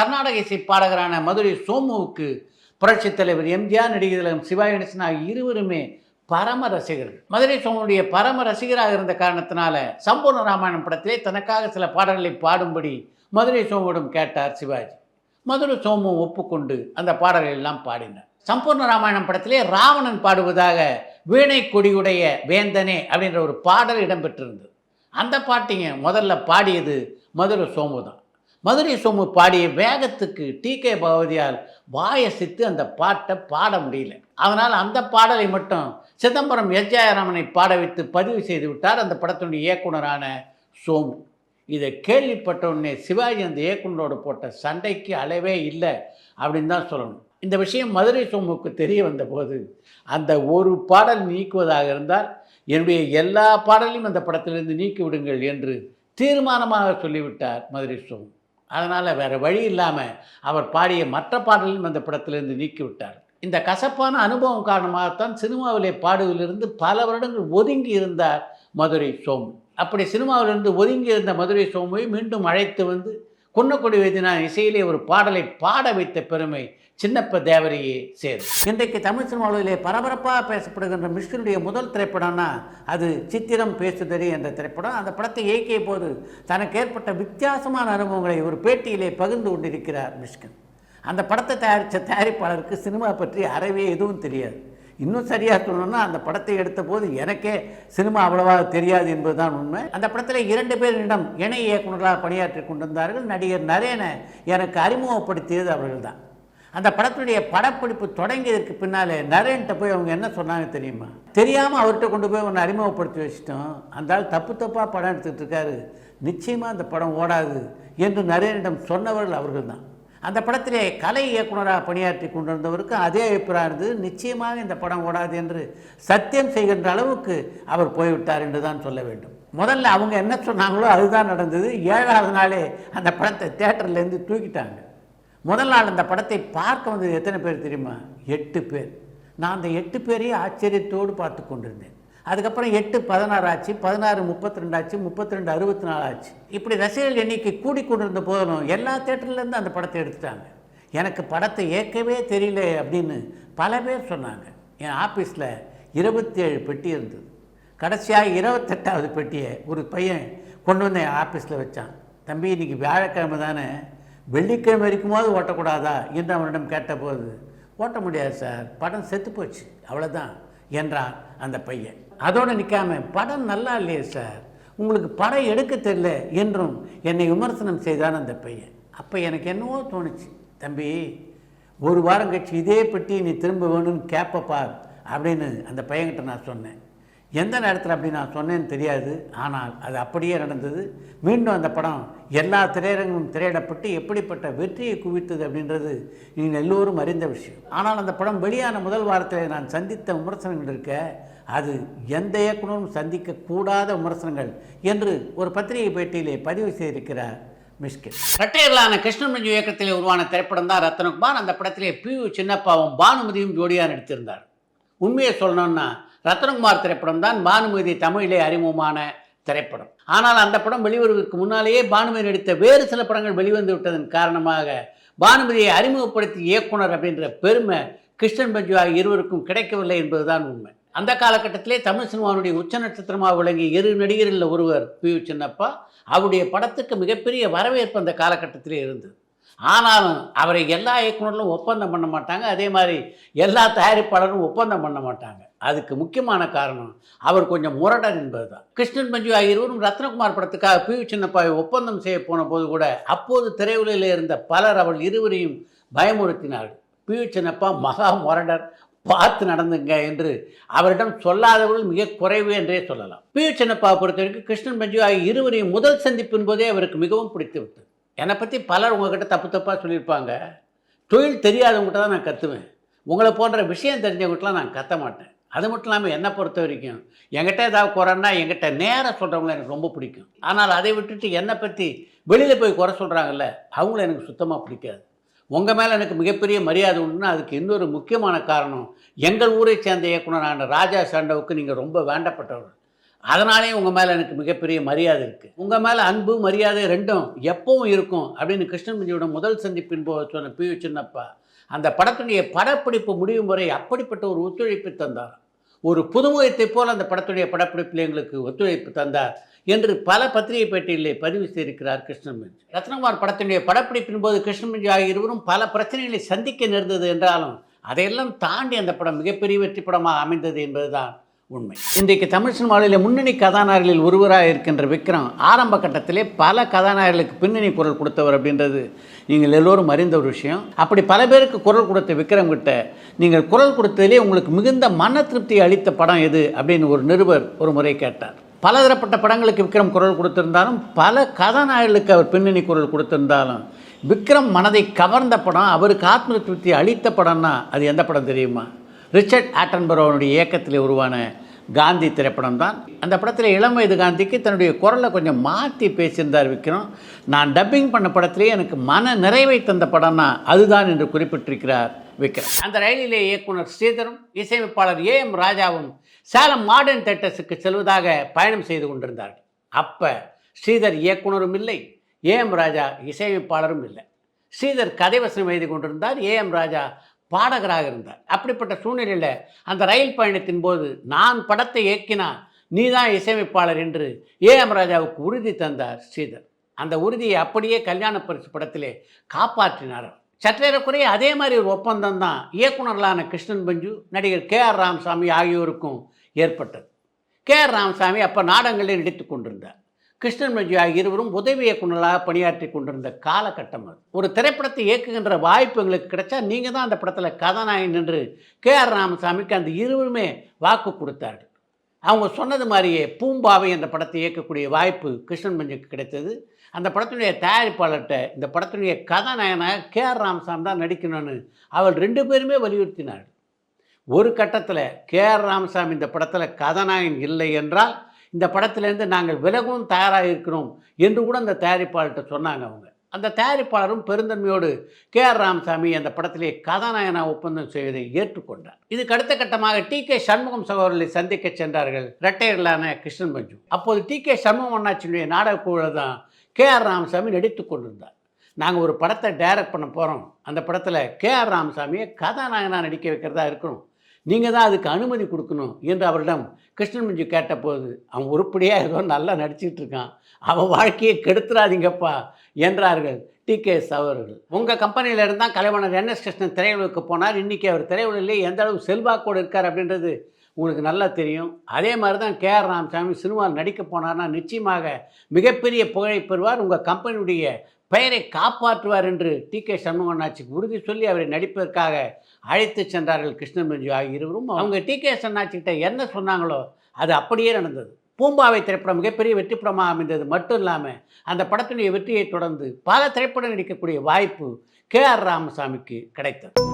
கர்நாடக இசை பாடகரான மதுரை சோமுவுக்கு புரட்சித் தலைவர் எம்ஜிஆர் நடிகர் திலகம் கணேசன் ஆகிய இருவருமே பரம ரசிகர்கள். மதுரை சோமனுடைய பரம ரசிகராக இருந்த காரணத்தினால சம்பூர்ண ராமாயணம் படத்திலே தனக்காக சில பாடல்களை பாடும்படி மதுரை சோமுவிடம் கேட்டார் சிவாஜி. மதுரை சோமு ஒப்புக்கொண்டு அந்த பாடல்கள் எல்லாம் பாடினார். சம்பூர்ண ராமாயணம் படத்திலே ராவணன் பாடுவதாக வீணை கொடியுடைய வேந்தனே அப்படின்ற ஒரு பாடல் இடம்பெற்றிருந்தது. அந்த பாட்டிங்க முதல்ல பாடியது மதுரை சோமு தான் மதுரை சோமு பாடிய வேகத்துக்கு டி. கே. பகவதியால் வாயசித்து அந்த பாட்டை பாட முடியல. அதனால் அந்த பாடலை மட்டும் சிதம்பரம் எஸ்ஜாயராமனை பாட வைத்து பதிவு செய்து விட்டார் அந்த படத்தினுடைய இயக்குனரான சோமு. இதை கேள்விப்பட்ட உடனே சிவாஜி அந்த இயக்குனரோடு போட்ட சண்டைக்கு அளவே இல்லை அப்படின்னு தான் சொல்லணும். இந்த விஷயம் மதுரை சோமுக்கு தெரிய வந்தபோது அந்த ஒரு பாடல் நீக்குவதாக இருந்தால் என்னுடைய எல்லா பாடலையும் அந்த படத்திலிருந்து நீக்கி விடுங்கள் என்று தீர்மானமாக சொல்லிவிட்டார் மதுரை சோமு. அதனால் வேறு வழி இல்லாமல் அவர் பாடிய மற்ற பாடலையும் அந்த படத்திலிருந்து நீக்கிவிட்டார். இந்த கசப்பான அனுபவம் காரணமாகத்தான் சினிமாவிலே பாடுவதிலிருந்து பல வருடங்கள் ஒதுங்கி இருந்தார் மதுரை சோமு. அப்படி சினிமாவிலிருந்து ஒதுங்கி இருந்த மதுரை சோமுவை மீண்டும் அழைத்து வந்து குன்னக்குடி வைத்தியநாதன் இசையிலே ஒரு பாடலை பாட வைத்த பெருமை சின்னப்ப தேவரையே சேரும். இன்றைக்கு தமிழ் சினிமாவிலே பரபரப்பாக பேசப்படுகின்ற மிஷ்கினுடைய முதல் திரைப்படம்னா அது சித்திரம் பேசுதறி என்ற திரைப்படம். அந்த படத்தை இயக்கிய போது தனக்கு ஏற்பட்ட வித்தியாசமான அனுபவங்களை ஒரு பேட்டியிலே பகிர்ந்து கொண்டிருக்கிறார் மிஷ்கின் அந்த படத்தை தயாரித்த தயாரிப்பாளருக்கு சினிமா பற்றி அறவே எதுவும் தெரியாது. இன்னும் சரியாக சொல்லணும்னா அந்த படத்தை எடுத்த போது எனக்கே சினிமா அவ்வளவா தெரியாது என்பதுதான் உண்மை. அந்த படத்தில் இரண்டு பேரிடம் இணை இயக்குநர்களாக பணியாற்றி கொண்டிருந்தார்கள். நடிகர் நரேனை எனக்கு அறிமுகப்படுத்தியது அவர்கள் தான் அந்த படத்துடைய படப்பிடிப்பு தொடங்கியதற்கு பின்னாலே நரேன்ட்ட போய் அவங்க என்ன சொன்னாங்க தெரியுமா? தெரியாமல் அவர்கிட்ட கொண்டு போய் ஒன்று அறிமுகப்படுத்தி வச்சிட்டோம். அந்த ஆள் தப்பு தப்பாக படம் எடுத்துகிட்டு இருக்காரு. நிச்சயமாக அந்த படம் ஓடாது என்று நரேனிடம் சொன்னவர்கள் அவர்கள் தான் அந்த படத்திலே கலை இயக்குனராக பணியாற்றி கொண்டிருந்தவருக்கு அதே அபிப்பிராயம் இருந்தது. நிச்சயமாக இந்த படம் ஓடாது என்று சத்தியம் செய்கின்ற அளவுக்கு அவர் போய்விட்டார் என்று தான் சொல்ல வேண்டும். முதல்ல அவங்க என்ன சொன்னாங்களோ அதுதான் நடந்தது. ஏழாவது நாளே அந்த படத்தை தேட்டர்லேருந்து தூக்கிட்டாங்க. முதல் நாள் அந்த படத்தை பார்க்க வந்தது எத்தனை பேர் தெரியுமா? எட்டு பேர். நான் அந்த எட்டு பேரையும் ஆச்சரியத்தோடு பார்த்து கொண்டிருந்தேன். அதுக்கப்புறம் எட்டு பதினாறு ஆச்சு பதினாறு முப்பத்தி ரெண்டு ஆச்சு முப்பத்தி ரெண்டு அறுபத்தி நாலு ஆச்சு. இப்படி ரசிகர்கள் எண்ணிக்கை கூடிக்கொண்டிருந்த போதும் எல்லா தேட்டர்லேருந்து அந்த படத்தை எடுத்துட்டாங்க. எனக்கு படத்தை ஏற்கவே தெரியல அப்படின்னு பல பேர் சொன்னாங்க. என் ஆஃபீஸில் இருபத்தி ஏழு பெட்டி இருந்தது. கடைசியாக இருபத்தெட்டாவது பெட்டியை ஒரு பையன் கொண்டு வந்து என் ஆஃபீஸில் வச்சான். தம்பி இன்னைக்கு வியாழக்கிழமை தானே? வெள்ளிக்கிழமை வரைக்குமாவது ஓட்டக்கூடாதா? என்று அவனிடம் கேட்டபோது ஓட்ட முடியாது சார். படம் செத்து போச்சு. அவ்வளோதான் என்றான் அந்த பையன். அதோடு நிற்காம படம் நல்லா இல்லையே சார். உங்களுக்கு படம் எடுக்க தெரியல என்றும் என்னை விமர்சனம் செய்தான் அந்த பையன். அப்போ எனக்கு என்னவோ தோணுச்சு தம்பி ஒரு வாரம் கழிச்சு இதே பெட்டி நீ திரும்ப வேணும்னு கேப்ப அப்படின்னு அந்த பையன்கிட்ட நான் சொன்னேன். எந்த நேரத்தில் அப்படி நான் சொன்னேன்னு தெரியாது. ஆனால் அது அப்படியே நடந்தது. மீண்டும் அந்த படம் எல்லா திரையரங்கும் திரையிடப்பட்டு எப்படிப்பட்ட வெற்றியை குவித்தது அப்படின்றது நீங்கள் எல்லோரும் அறிந்த விஷயம். ஆனால் அந்த படம் வெளியான முதல் வாரத்தில் நான் சந்தித்த விமர்சனங்கள் இருக்க அது எந்த இயக்குனரும் சந்திக்கக்கூடாத விமர்சனங்கள் என்று ஒரு பத்திரிகை பேட்டியிலே பதிவு செய்திருக்கிறார் மிஷ்கே ரெட்டையர்களான கிருஷ்ணமஞ்சு இயக்கத்திலே உருவான திரைப்படம் தான் ரத்னகுமார். அந்த படத்திலே பி யு சின்னப்பாவும் பானுமதியும் ஜோடியாக நடித்திருந்தார். உண்மையை சொல்லணும்னா ரத்னகுமார் திரைப்படம் தான் பானுமதி தமிழிலே அறிமுகமான திரைப்படம். ஆனால் அந்த படம் வெளிவருவதற்கு முன்னாலேயே பானுமதி நடித்த வேறு சில படங்கள் வெளிவந்து விட்டதன் காரணமாக பானுமதியை அறிமுகப்படுத்தி இயக்குனர் அப்படின்ற பெருமை கிருஷ்ணன் பஞ்சு ஆகிய இருவருக்கும் கிடைக்கவில்லை என்பதுதான் உண்மை. அந்த காலகட்டத்திலே தமிழ் சினிமாவுடைய உச்ச நட்சத்திரமாக விளங்கிய இரு நடிகர்களில் ஒருவர் பி யு சின்னப்பா அவருடைய படத்துக்கு மிகப்பெரிய வரவேற்பு அந்த காலகட்டத்திலே இருந்தது. ஆனாலும் அவரை எல்லா இயக்குநர்களும் ஒப்பந்தம் பண்ண மாட்டாங்க அதே மாதிரி எல்லா தயாரிப்பாளரும் ஒப்பந்தம் பண்ண மாட்டாங்க. அதுக்கு முக்கியமான காரணம் அவர் கொஞ்சம் முரடர் என்பது தான் கிருஷ்ணன் மஞ்சு ஆகியோரும் இருவரும் ரத்னகுமார் படத்துக்காக பி வி சின்னப்பாவை ஒப்பந்தம் செய்ய போன போது கூட அப்போது திரையுலகில் இருந்த பலர் அவள் இருவரையும் பயமுறுத்தினார்கள். பி வி சின்னப்பா மகா முரடர் பார்த்து நடந்துங்க என்று அவரிடம் சொல்லாதவர்கள் மிக குறைவு என்றே சொல்லலாம். பி வி சின்னப்பாவை பொறுத்த வரைக்கும் கிருஷ்ணன் மஞ்சு ஆகிய இருவரையும் முதல் சந்திப்பின் போதே அவருக்கு மிகவும் பிடித்து விட்டது என்னை பற்றி பலர் உங்ககிட்ட தப்பு தப்பாக சொல்லியிருப்பாங்க. தொழில் தெரியாதவங்ககிட்ட தான் நான் கற்றுவேன் உங்களை போன்ற விஷயம் தெரிஞ்சவங்ககிட்டலாம் நான் கத்த மாட்டேன். அது மட்டும் இல்லாமல் என்னை பொறுத்த வரைக்கும் என்கிட்ட ஏதாவது குறைன்னா என்கிட்ட நேராக சொல்கிறவங்கள எனக்கு ரொம்ப பிடிக்கும். ஆனால் அதை விட்டுட்டு என்னை பற்றி வெளியில் போய் குறை சொல்கிறாங்கல்ல அவங்கள எனக்கு சுத்தமாக பிடிக்காது. உங்கள் மேலே எனக்கு மிகப்பெரிய மரியாதை உண்டுன்னா அதுக்கு இன்னொரு முக்கியமான காரணம் எங்கள் ஊரை சேர்ந்த இயக்குனரான ராஜா சாண்டவுக்கு நீங்கள் ரொம்ப வேண்டப்பட்டவர் அதனாலே உங்கள் மேலே எனக்கு மிகப்பெரிய மரியாதை இருக்குது உங்கள் மேலே அன்பு மரியாதை ரெண்டும் எப்பவும் இருக்கும் அப்படின்னு கிருஷ்ணன்மஞ்சியோட முதல் சந்திப்பின் போது சொன்ன பி சின்னப்பா அந்த படத்துடைய படப்பிடிப்பு முடியும் வரை அப்படிப்பட்ட ஒரு ஒத்துழைப்பு தந்தார். ஒரு புதுமுகத்தை போல் அந்த படத்துடைய படப்பிடிப்பில் எங்களுக்கு ஒத்துழைப்பு தந்தார் என்று பல பத்திரிகை பேட்டியிலே பதிவு செய்திருக்கிறார் கிருஷ்ணமஞ்சி ரத்னகுமார் படத்தினுடைய படப்பிடிப்பின் போது கிருஷ்ணமஞ்சி ஆகிய இருவரும் பல பிரச்சனைகளை சந்திக்க நேர்ந்தது என்றாலும் அதையெல்லாம் தாண்டி அந்த படம் மிகப்பெரிய வெற்றி படமாக அமைந்தது என்பதுதான். உண்மை. இன்றைக்கு தமிழ் சினிமாவில் முன்னணி கதாநாயகர்களில் ஒருவராக இருக்கின்ற விக்ரம் ஆரம்ப கட்டத்திலே பல கதாநாயகர்களுக்கு பின்னணி குரல் கொடுத்தவர் அப்படின்றது நீங்கள் எல்லோரும் அறிந்த ஒரு விஷயம். அப்படி பல பேருக்கு குரல் கொடுத்த விக்ரம் கிட்ட நீங்கள் குரல் கொடுத்ததிலே உங்களுக்கு மிகுந்த மன திருப்தி அளித்த படம் எது அப்படின்னு ஒரு நிருபர் ஒரு முறை கேட்டார். பலதரப்பட்ட படங்களுக்கு விக்ரம் குரல் கொடுத்திருந்தாலும் பல கதாநாயகர்களுக்கு அவர் பின்னணி குரல் கொடுத்திருந்தாலும் விக்ரம் மனதை கவர்ந்த படம் அவருக்கு ஆத்ம திருப்தி அளித்த படம்னா அது எந்த படம் தெரியுமா? ரிச்சர்ட் ஆட்டன்பரோனுடைய இயக்கத்தில் உருவான காந்தி திரைப்படம் தான் அந்த படத்தில் இளம் வயது காந்திக்கு தன்னுடைய குரலை கொஞ்சம் மாற்றி பேசியிருந்தார் விக்ரம். நான் டப்பிங் பண்ண படத்திலேயே எனக்கு மன நிறைவை தந்த படம்னா அதுதான் என்று குறிப்பிட்டிருக்கிறார் விக்ரம். அந்த ரயிலிலே இயக்குனர் ஸ்ரீதரும் இசையமைப்பாளர் ஏ எம் ராஜாவும் சேலம் மாடர்ன் தேட்டர்ஸுக்கு செல்வதாக பயணம் செய்து கொண்டிருந்தார்கள். அப்போ ஸ்ரீதர் இயக்குனரும் இல்லை ஏ எம் ராஜா இசையமைப்பாளரும் இல்லை. ஸ்ரீதர் கதை வசனம் எழுதி கொண்டிருந்தார் ஏ எம் ராஜா பாடகராக இருந்தார். அப்படிப்பட்ட சூழ்நிலையில் அந்த ரயில் பயணத்தின் போது நான் படத்தை இயக்கினால் நீ தான் இசையமைப்பாளர் என்று ஏ. எம். ராஜாவுக்கு உறுதி தந்தார் ஸ்ரீதர். அந்த உறுதியை அப்படியே கல்யாண பரிசு படத்திலே காப்பாற்றினார் சற்றேறக்குறைய அதே மாதிரி ஒரு ஒப்பந்தம் தான் இயக்குநர்களான கிருஷ்ணன் பஞ்சு நடிகர் கே. ஆர். ராமசாமி ஆகியோருக்கும் ஏற்பட்டது. கே. ஆர். ராமசாமி அப்போ நாடகங்களில் நடித்து கொண்டிருந்தார். கிருஷ்ணன் மஞ்சு ஆகிய இருவரும் உதவி இயக்குநர்களாக பணியாற்றி கொண்டிருந்த காலகட்டம் அது. ஒரு திரைப்படத்தை இயக்குகின்ற வாய்ப்பு எங்களுக்கு கிடைச்சா நீங்கள் தான் அந்த படத்தில் கதாநாயகன் என்று கே ஆர் ராமசாமிக்கு அந்த இருவருமே வாக்கு கொடுத்தார்கள். அவங்க சொன்னது மாதிரியே பூம்பாவை என்ற படத்தை இயக்கக்கூடிய வாய்ப்பு கிருஷ்ணன் மஞ்சுக்கு கிடைத்தது. அந்த படத்தினுடைய தயாரிப்பாளர்கிட்ட இந்த படத்தினுடைய கதாநாயகனாக கே ஆர் ராமசாமி தான் நடிக்கணும்னு அவள் ரெண்டு பேருமே வலியுறுத்தினார்கள். ஒரு கட்டத்தில் கே ஆர் ராமசாமி இந்த படத்தில் கதாநாயகன் இல்லை என்றால் இந்த படத்திலேருந்து நாங்கள் விலகவும் தயாராக இருக்கிறோம் என்று கூட அந்த தயாரிப்பாளர்கிட்ட சொன்னாங்க அவங்க. அந்த தயாரிப்பாளரும் பெருந்தன்மையோடு கே ஆர் ராமசாமி அந்த படத்திலே கதாநாயகனா ஒப்பந்தம் செய்வதை ஏற்றுக்கொண்டார். இதுக்கு அடுத்த கட்டமாக டி கே சண்முகம் சகோதரர்களை சந்திக்க சென்றார்கள் ரெட்டையர்களான கிருஷ்ணன் பஞ்சு அப்போது டி கே சண்முகம் அண்ணாச்சியுடைய நாடக தான் கே ஆர் ராமசாமி நடித்து கொண்டிருந்தார். நாங்கள் ஒரு படத்தை டைரக்ட் பண்ண போகிறோம் அந்த படத்தில் கே ஆர் ராமசாமியை கதாநாயகனாக நடிக்க வைக்கிறதா இருக்கணும். நீங்கள் தான் அதுக்கு அனுமதி கொடுக்கணும் என்று அவரிடம் கிருஷ்ணன் மஞ்சு கேட்டபோது அவன் உருப்படியாக ஏதோ நல்லா நடிச்சிட்டு இருக்கான். அவன் வாழ்க்கையை கெடுத்துறாதீங்கப்பா என்றார்கள் டி. கே. எஸ் அவர்கள் உங்கள் கம்பெனியில் இருந்தால் கலைவாணர் என். எஸ். கிருஷ்ணன் திரையுலகுக்கு போனார். இன்றைக்கி அவர் திரையுலகிலே எந்த அளவு செல்வாக்கோடு இருக்கார் அப்படின்றது உங்களுக்கு நல்லா தெரியும். அதே மாதிரி தான் கே. ஆர். ராமசாமி சினிமாவில் நடிக்க போனார்னா நிச்சயமாக மிகப்பெரிய புகழை பெறுவார். உங்கள் கம்பெனியுடைய பெயரை காப்பாற்றுவார் என்று டி கே சண்முகநாச்சிக்கு உறுதி சொல்லி அவரை நடிப்பதற்காக அழைத்து சென்றார்கள் கிருஷ்ணன் ஆகிய இருவரும். அவங்க டி கே சண்ணாச்சிக்கிட்ட என்ன சொன்னாங்களோ அது அப்படியே நடந்தது. பூம்பாவை திரைப்படம் மிகப்பெரிய வெற்றி படமாக அமைந்தது மட்டும் இல்லாமல் அந்த படத்தினுடைய வெற்றியை தொடர்ந்து பல திரைப்படம் நடிக்கக்கூடிய வாய்ப்பு கே. ஆர். ராமசாமிக்கு கிடைத்தது.